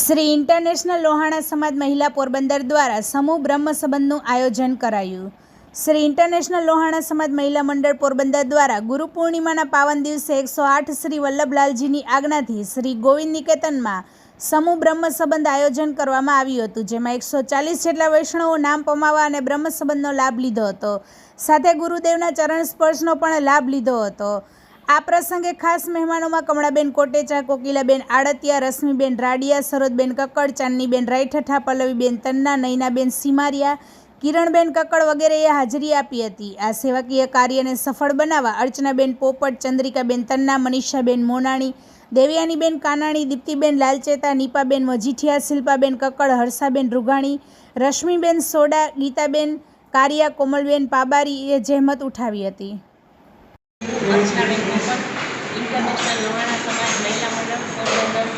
Shri international Lohana સમાજ મહિલા પોરબંદર દ્વારા સમૂહ બ્રહ્મ સંબંધનું આયોજન કરાયું. શ્રી ઇન્ટરનેશનલ લોહાણા સમાજ મહિલા મંડળ પોરબંદર દ્વારા ગુરુ પૂર્ણિમાના પાવન દિવસે એકસો આઠ શ્રી વલ્લભલાલજીની આજ્ઞાથી શ્રી ગોવિંદ નિકેતનમાં સમૂહ બ્રહ્મ સંબંધ આયોજન કરવામાં આવ્યું હતું, જેમાં એકસો ચાલીસ જેટલા વૈષ્ણવો નામ પમાવા અને બ્રહ્મ સંબંધનો લાભ લીધો હતો. સાથે ગુરુદેવના ચરણ સ્પર્શનો પણ લાભ લીધો હતો. આ પ્રસંગે ખાસ મહેમાનોમાં કમળાબેન કોટેચા, કોકિલાબેન આડતિયા, રશ્મિબેન રાડિયા સરોજબેન કક્કડ, ચાંદનીબેન રાઈઠઠા પલ્લવીબેન તન્ના, નૈનાબેન સીમારિયા, કિરણબેન કક્કડ વગેરેએ હાજરી આપી હતી. આ સેવાકીય કાર્યને સફળ બનાવવા અર્ચનાબેન પોપટ, ચંદ્રિકાબેન તન્ના, મનીષાબેન મોનાણી, દેવયાનીબેન કાનાણી, દીપ્તિબેન લાલચેતા, નીપાબેન મજીઠિયા, શિલ્પાબેન કક્કડ, હર્ષાબેન રૂઘાણી, રશ્મિબેન સોડા, ગીતાબેન કારિયા, કોમલબેન પાબારીએ જહેમત ઉઠાવી હતી. ઇન્ટરનેશનલ લોહાણા સમાજ મહિલા મંડળ પોરબંદર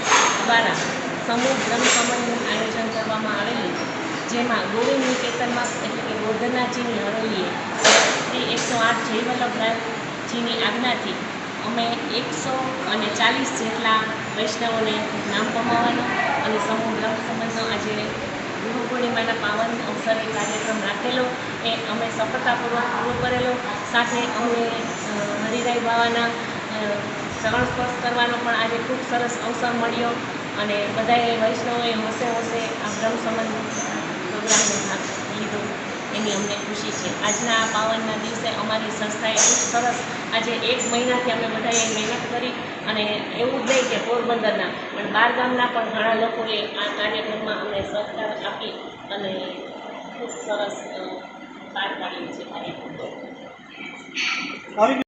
દ્વારા સમૂહ બ્રહ્મ સંબંધનું આયોજન કરવામાં આવેલું. જેમાં ગોવિંદ નિકેતનમાં એટલે કે ગોધનાજીની હરોલીએ શ્રી એકસો આઠ જય વલ્લભરાજજીની આજ્ઞાથી અમે એકસો અને ચાલીસ જેટલા વૈષ્ણવોને નામ પમાવવાનો અને સમૂહ સંબંધનો આજે ગુરુ પાવન અવસરે કાર્યક્રમ રાખેલો એ અમે સફળતાપૂર્વક પૂરો કરેલો. સાથે અમે હરિરાય બાવાના ચરણ સ્પર્શ કરવાનો પણ આજે ખૂબ સરસ અવસર મળ્યો અને બધાએ વૈષ્ણવોએ હોશે હોશે આ બ્રહ્મ સંબંધ પ્રોગ્રામનો ભાગ લીધો. એની અમને ખુશી છે. આજના આ પાવનના દિવસે અમારી સંસ્થાએ ખૂબ સરસ આજે એક મહિનાથી અમે બધાએ મહેનત કરી અને એવું જ નહીં કે પોરબંદરના, પણ બાર ગામના પણ ઘણા લોકોએ આ કાર્યક્રમમાં અમને સહકાર આપી અને ખૂબ સરસ પાર પાડ્યું છે. કાર્યક્રમ